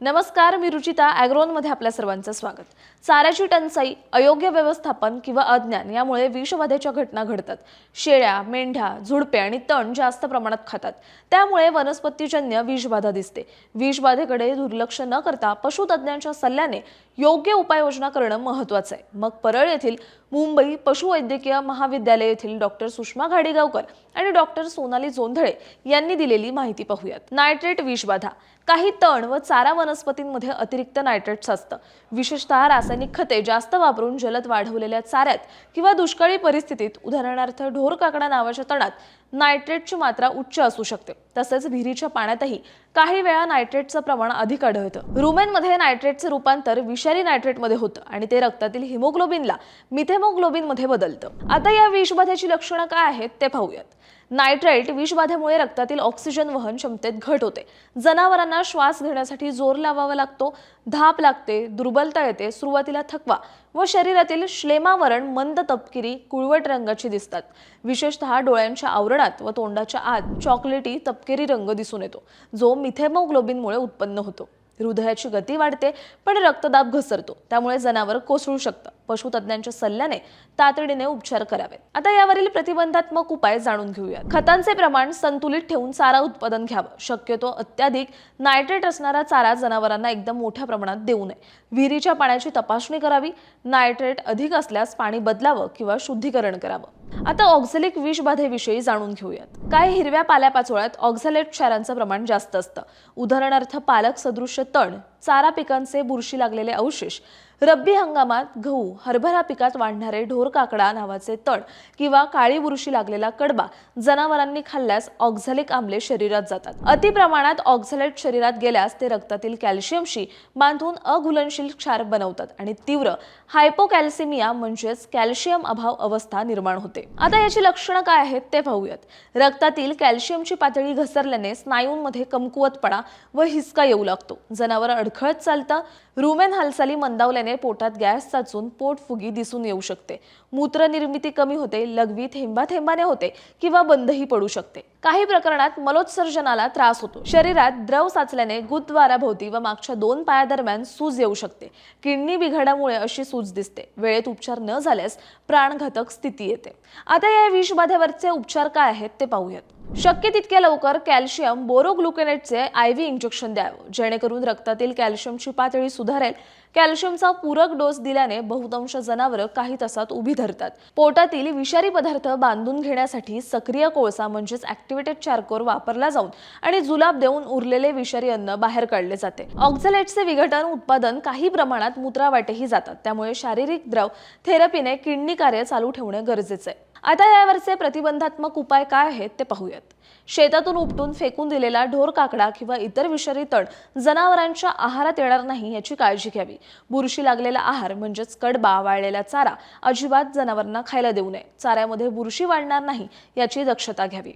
नमस्कार मी रुचिता ॲग्रोनमध्ये आपल्या सर्वांचं स्वागत. चाऱ्याची टंचाई अयोग्य व्यवस्थापन किंवा अज्ञान यामुळे विषबाधेच्या घटना घडतात. शेळ्या मेंढ्या झुडपे आणि तण जास्त प्रमाणात खातात. त्यामुळे वनस्पतीजन्य विषबाधा दिसते. विषबाधेकडे दुर्लक्ष न करता पशुतज्ञांच्या सल्ल्याने योग्य उपाययोजना करणं महत्त्वाचं आहे. मग परळ येथील मुंबई पशुवैद्यकीय महाविद्यालय येथील डॉक्टर सुषमा घाडेगावकर आणि डॉक्टर सोनाली जोंधळे यांनी दिलेली माहिती पाहूयात. नायट्रेट विषबाधा काही तण व चारा वनस्पतींमध्ये अतिरिक्त नायट्रेट्स असतं विशेषतः रासायनिक खते जास्त वापरून जलद वाढवलेल्या चाऱ्यात किंवा दुष्काळी परिस्थितीत उदाहरणार्थ ढोर काकडा नावाच्या तणात नायट्रेटची मात्रा उच्च असू शकते. तसेच विहिरीच्या पाण्यातही काही वेळा नायट्रेटचं प्रमाण अधिक आढळतं. रुमेनमध्ये नायट्रेटचे रूपांतर विषारी नायट्रेटमध्ये होतं आणि ते रक्तातील हिमोग्लोबिनला मिथेमोग्लोबिनमध्ये बदलतं. आता या विषबाधेची लक्षणं काय आहेत ते पाहूयात. नायट्राइट विषबाधेमुळे रक्तातील ऑक्सिजन वहन क्षमतेत घट होते. जनावरांना श्वास घेण्यासाठी जोर लावावा लागतो धाप लागते दुर्बलता येते सुरुवातीला थकवा व शरीरातील श्लेमावरण मंद तपकिरी कुळवट रंगाची दिसतात. विशेषतः डोळ्यांच्या आवरणात व तोंडाच्या आत चॉकलेटी तपकिरी रंग दिसून येतो जो मिथेमोग्लोबिनमुळे उत्पन्न होतो. हृदयाची गती वाढते पण रक्तदाब घसरतो. त्यामुळे जनावर कोसळू शकतं. पशुतज्ञांच्या सल्ल्याने तातडीने उपचार करावेत. आता यावरील प्रतिबंधात्मक उपाय जाणून घेऊया खतांचे प्रमाण संतुलित ठेवून चारा उत्पादन घ्यावं. शक्यतो अत्याधिक नायट्रेट असणारा चारा जनावरांना एकदम मोठ्या प्रमाणात देऊ नये. विहिरीच्या पाण्याची तपासणी करावी. नायट्रेट अधिक असल्यास पाणी बदलावं किंवा शुद्धीकरण करावं. आता ऑक्झॅलिक विषबाधेविषयी जाणून घेऊयात. काय हिरव्या पाल्यापाचोळ्यात ऑक्झलेट क्षारांचं प्रमाण जास्त असतं? उदाहरणार्थ पालक सदृश्य तण चारा पिकांचे बुरशी लागलेले अवशेष रब्बी हंगामात गहू हरभरा पिकात वाढणारे ढोर काकडा नावाचे तण किंवा काळी बुरशी लागलेला कडबा जनावरांनी खाल्ल्यास ऑक्झॅलिक आम्ले शरीरात जातात. अति प्रमाणात ऑक्झॅलेट शरीरात गेल्यास ते रक्तातील कॅल्शियमशी बांधून अघुलनशील क्षार बनवतात आणि तीव्र हायपोकॅल्सिमिया म्हणजेच कॅल्शियम अभाव अवस्था निर्माण होते. आता याची लक्षणं काय आहेत ते पाहूयात. रक्तातील कॅल्शियमची पातळी घसरल्याने स्नायूंमध्ये कमकुवतपणा व हिसका येऊ लागतो. जनावर अडखळत चालतं. रुमेन हालचाली मंदावल्याने पोटात गॅस साचून पोटफुगी दिसून येऊ शकते. मूत्रनिर्मिती कमी होते लघवी थेंबा थेंबाने होते किंवा बंदही पडू शकते. काही प्रकरणात मलोत्सर्जनाला त्रास होतो. शरीरात द्रव साचल्याने गुदद्वाराभोवती व मागच्या दोन पायादरम्यान सूज येऊ शकते. किडनी बिघाडामुळे अशी सूज दिसते. वेळेत उपचार न झाल्यास प्राणघातक स्थिती येते. आता या विषबाधेवरचे उपचार काय आहेत ते पाहूयात. शक्य तितक्या लवकर कॅल्शियम बोरोग्लुकेनेटचे आय व्ही इंजेक्शन द्यावं. जेणेकरून रक्तातील कॅल्शियमची पातळी सुधारेल. कॅल्शियमचा पूरक डोस दिल्याने बहुतांश जनावरं काही तासात उभी धरतात. पोटातील विषारी पदार्थ बांधून घेण्यासाठी सक्रिय कोळसा म्हणजेच ऍक्टिव्हेटेड चारकोर वापरला जाऊन आणि जुलाब देऊन उरलेले विषारी अन्न बाहेर काढले जाते. ऑक्झलेटचे विघटन उत्पादन काही प्रमाणात मूत्रावाटेही जातात. त्यामुळे शारीरिक द्रव थेरपीने किडनी कार्य चालू ठेवणे गरजेचे आहे. आता यावरचे प्रतिबंधात्मक उपाय काय आहेत ते पाहूयात. शेतातून उपटून फेकून दिलेला ढोर काकडा किंवा इतर विषारी तण जनावरांच्या आहारात येणार नाही याची काळजी घ्यावी. बुरशी लागलेला आहार म्हणजेच कडबा वाळलेला चारा अजिबात जनावरांना खायला देऊ नये. चाऱ्यामध्ये बुरशी वाढणार नाही याची दक्षता घ्यावी.